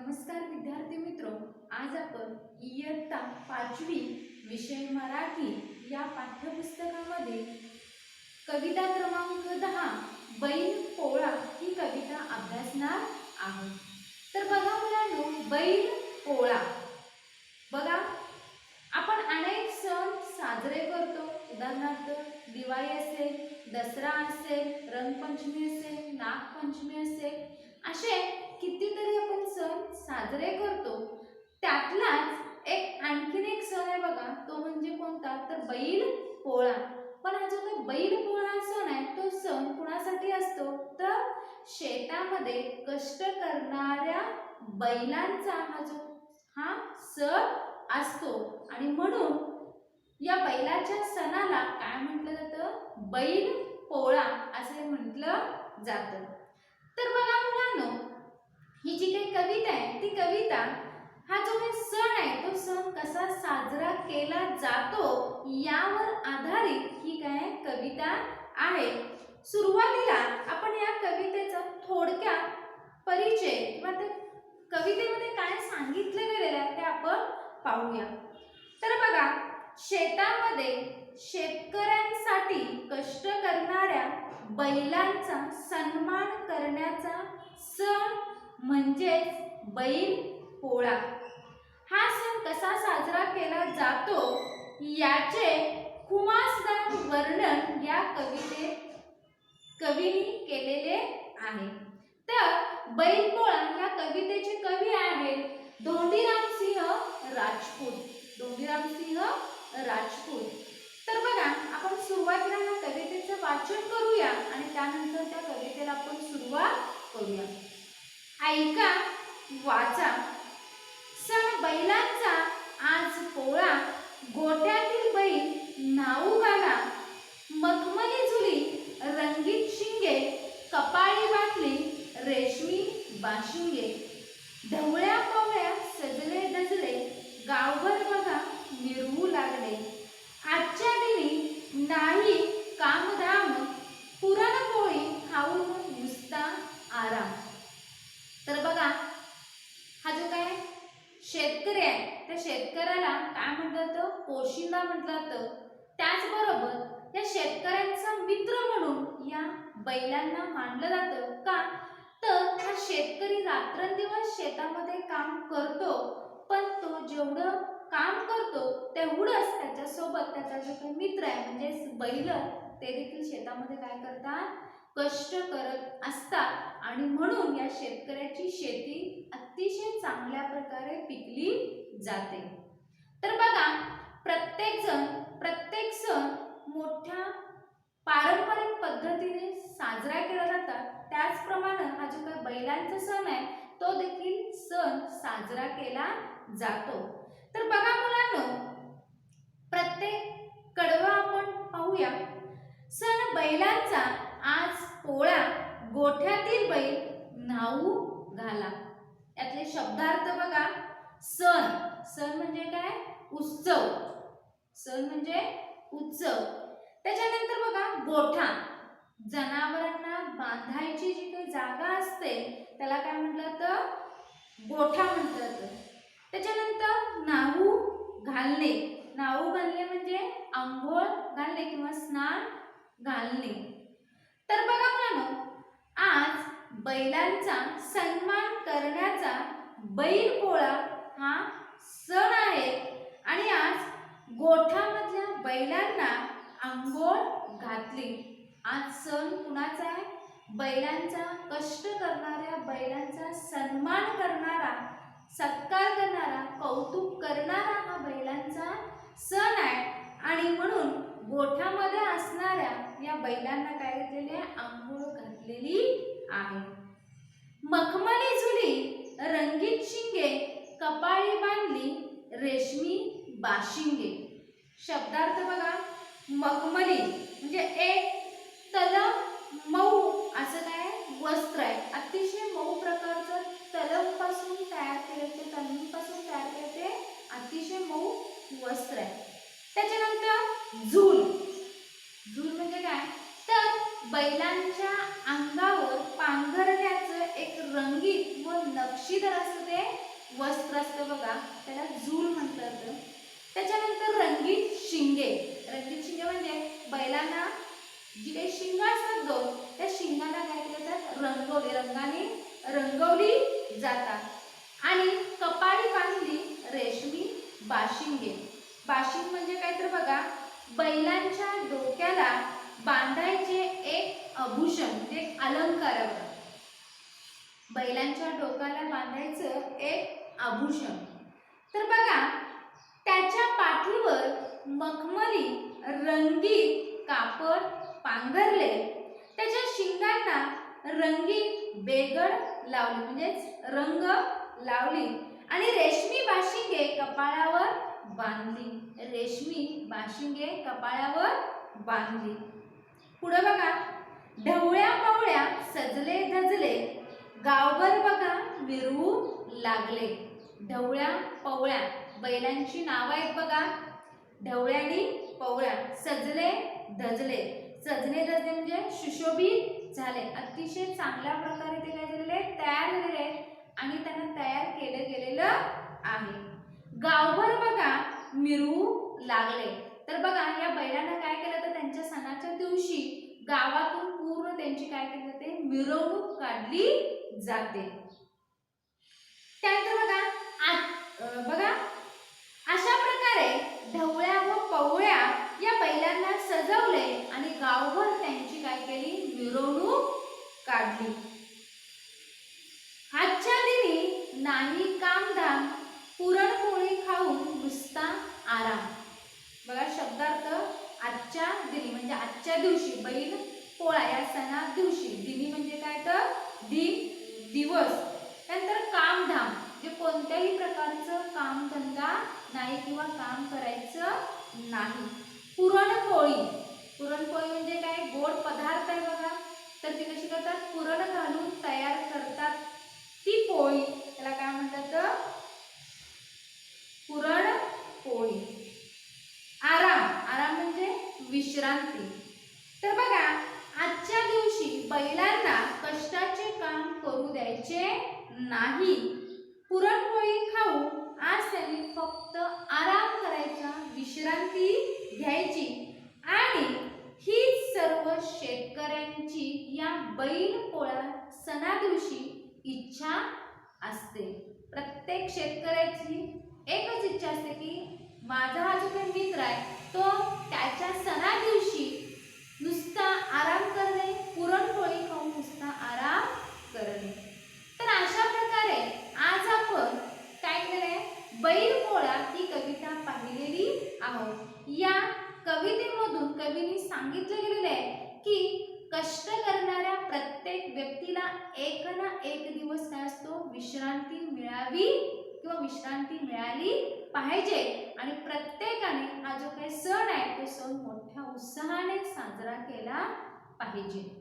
नमस्कार विद्यार्थी मित्र आज आपण इयत्ता पाचवी विषय मराठी या पाठ्यपुस्तकामध्ये कविता क्रमांक दहा बैल पोळा ही कविता अभ्यासणार आहोत. तर बघा मुलांनो बैल पोळा. बघा आपण अनेक सण साजरे करतो. उदाहरणार्थ दिवाळी असेल दसरा असेल रंगपंचमी असेल नागपंचमी असेल असे कितीतरी सण साजरे करतो. त्यातलाच एक आणखीन एक सण आहे बघा तो म्हणजे कोणता? तर बैल पोळा. पण हा जो काही बैल पोळा सण आहे तो सण कुणासाठी असतो? तर शेतामध्ये कष्ट करणाऱ्या बैलांचा हा जो हा सण असतो. आणि म्हणून या बैलाच्या सणाला काय म्हटलं जातं? बैल पोळा असे म्हटलं जातं. तर बघा मुलांनो कविता आहे ती कविता हा जो काही सण आहे तो सण कसा साजरा केला जातो यावर आधारित ही काय कविता आहे. सुरुवातीला आपण या कवितेचा थोडक्यात परिचय किंवा त्या कवितेमध्ये काय सांगितलं गेलेलं आहे ते आपण पाहूया. तर बघा शेतामध्ये शेतकऱ्यांसाठी कष्ट करणाऱ्या बैलांचा सन्मान करण्याचा सण म्हणजेच बैल पोळा. हा सण कसा साजरा केला जातो याचे खुमासदार वर्णन या कविते कवीने केलेले आहे. तर बैलपोळा या कवितेचे कवी आहेत धोंडीराम सिंह राजपूत. धोंडीराम सिंह राजपूत. तर बघा आपण सुरुवातीला या कवितेचं वाचन करूया आणि त्यानंतर त्या कवितेला आपण सुरुवात करूया. ऐका वाचा. सण बैलांचा आज पोळा गोठ्यातील बैल नाऊ घाला मखमली झुली रंगीत शिंगे कपाळी बांधली रेशमी बाशिंगे ढवळ्या पवळ्या सजले दजले गावभर बघा मिरवू लागले आजच्या दिनी नाही कामधाम पुरणपोळी खाऊन नुसता आराम तर बघा हा जो काय शेतकरी आहे त्या शेतकऱ्याला काय म्हटलं जातं पोशिंदा म्हटलं जातं. त्याचबरोबर या शेतकऱ्यांचा मित्र म्हणून या बैलांना मानलं जातं. का? तर हा शेतकरी रात्रंदिवस शेतामध्ये काम करतो पण तो जेवढं काम करतो तेवढंच त्याच्यासोबत त्याचा जो काही मित्र आहे म्हणजेच बैल ते देखील शेतामध्ये काय करतात? कष्ट करत असतात. आणि म्हणून या शेतकऱ्याची शेती अतिशय चांगल्या प्रकारे पिकली जाते. तर बघा प्रत्येक जण प्रत्येक सण मोठ्या पारंपरिक पद्धतीने साजरा केला जातात. त्याचप्रमाणे हा जो काही बैलांचा सण आहे तो देखील सण साजरा केला जातो. तर बघा मुलांनो प्रत्येक कडवा आपण पाहूया. सण बैलांचा आज पोळा गोठ्यातील बैल न्हाऊ घाला. यातले शब्दार्थ बघा. सण सण म्हणजे काय? उत्सव. सण म्हणजे उत्सव. त्याच्यानंतर बघा गोठा जनावरांना बांधायची जी काही जागा असते त्याला काय म्हटलं तर गोठा म्हटलं तर त्याच्यानंतर नाहू घालणे. नाहू घालणे म्हणजे आंघोळ घालणे किंवा स्नान घालणे. तर बघा मुलांनो आज बैलांचा सन्मान करण्याचा बैल पोळा हा सण आहे. आणि आज गोठ्यामधल्या बैलांना आंघोळ घातली. आज सण कुणाचा आहे? बैलांचा कष्ट करणाऱ्या बैलांचा सन्मान करणारा सत्कार करणारा कौतुक करणारा हा बैलांचा सण आहे. आणि म्हणून गोठ्यामध्ये असणाऱ्या या बैलांना काय घातलेली आहे? आंघोळ घातलेली आहे. मखमली झुली रंगीत शिंगे कपाळी बांधली रेशमी बाशिंगे. शब्दार्थ बघा मखमली म्हणजे एक तलम मऊ असं काय वस्त्र आहे. अतिशय मऊ प्रकारचं तलमपासून तयार केले ते तलमीपासून तयार केले ते अतिशय मऊ वस्त्र आहे. त्याच्यानंतर झूल. झूल म्हणजे काय? तर बैलांच्या अंगावर पांघरल्याचं एक रंगीत व नक्षीदार असं ते वस्त्र असतं बघा. त्याला झूल म्हणतात. त्याच्यानंतर रंगीत शिंगे. रंगीत शिंगे म्हणजे बैलांना जी काही शिंग असतात दोन त्या शिंगाला काय केलं जातात रंगवली. रंगाने रंगवली जातात. आणि कपाळी बांधली रेशमी बाशिंगे. बाशिंग म्हणजे काय तर बघा बैलांच्या डोक्याला बांधायचे एक आभूषण म्हणजे एक अलंकार बैलांच्या डोक्याला बांधायचं एक आभूषण. तर बघा मखमली रंगीत कापड पांघरले. त्याच्या शिंगांना रंगीत बेगड लावली म्हणजेच रंग लावली. आणि रेशमी बाशिंगे कपाळावर बांधली. रेशमी बाशिंगे कपाळावर बांधली. पुढे बघा. ढवळ्या पवळ्या सजले धजले. गावभर बघा विरवू लागले. ढवळ्या पवळ्या. बैलांची नावं आहेत बघा. ढवळ्यानी पवळ्या सजले धजले. सजले धजले म्हणजे सुशोभित झाले. अतिशय चांगल्या प्रकारे ते काय झालेले तयार झालेले आहेत आणि त्यांना तयार केलं गेलेलं आहे. गावभर बघा मिरवू लागले. तर बघा या बैलांना काय केलं तर त्यांच्या सणाच्या दिवशी गावातून पूर्ण त्यांची काय केली जाते? मिरवणूक काढली जाते. त्यानंतर बघा आ- बघा अशा प्रकारे ढवळ्या व पवळ्या या बैलांना सजवले आणि गावभर त्यांची काय केली? मिरवणूक काढली. आजच्या दिनी नाही कामधाम पुरणपोळी खाऊन नुसता आराम. बघा शब्दार्थ आजच्या दिनी म्हणजे आजच्या दिवशी बैल पोळा या सणा दिवशी दिनी म्हणजे काय तर? दिन दिवस. त्यानंतर कामधाम. जे कोणत्याही प्रकारचं कामधंदा नाही किंवा काम करायचं नाही. पुरणपोळी. पुरणपोळी म्हणजे काय? गोड पदार्थ आहे बघा. तर ती कशी करतात? पुरण घालून तयार करतात. ती पोळी. त्याला काय म्हणतात? पुरणपोळी. आराम. आराम म्हणजे विश्रांती. तर बघा आजच्या दिवशी बैलांना कष्टाचे काम करू द्यायचे नाही. पुरणपोळी खाऊ आज त्यांनी फक्त आराम करायचा विश्रांती घ्यायची. आणि ही सर्व शेतकऱ्यांची या बैल पोळा सणादिवशी इच्छा असते. प्रत्येक शेतकऱ्याची एकच इच्छा असते की माझा हा जो काही मित्र आहे तो त्याच्या सणादिवशी नुसता आराम करणे पुरणपोळी खाऊन नुसता आराम करणे तर अशा प्रकारे आज आपण काय केलंय बैल पोळा ही कविता पाहिलेली आहोत या कवितेमधून कवीने सांगितलं गेलेलं आहे की कष्ट करणाऱ्या प्रत्येक व्यक्तीला एक दिवस काय असतो? विश्रांती मिळावी किंवा विश्रांती मिळाली पाहिजे. आणि प्रत्येकाने हा जो काही सण आहे तो सण मोठ्या उत्साहाने साजरा केला पाहिजे.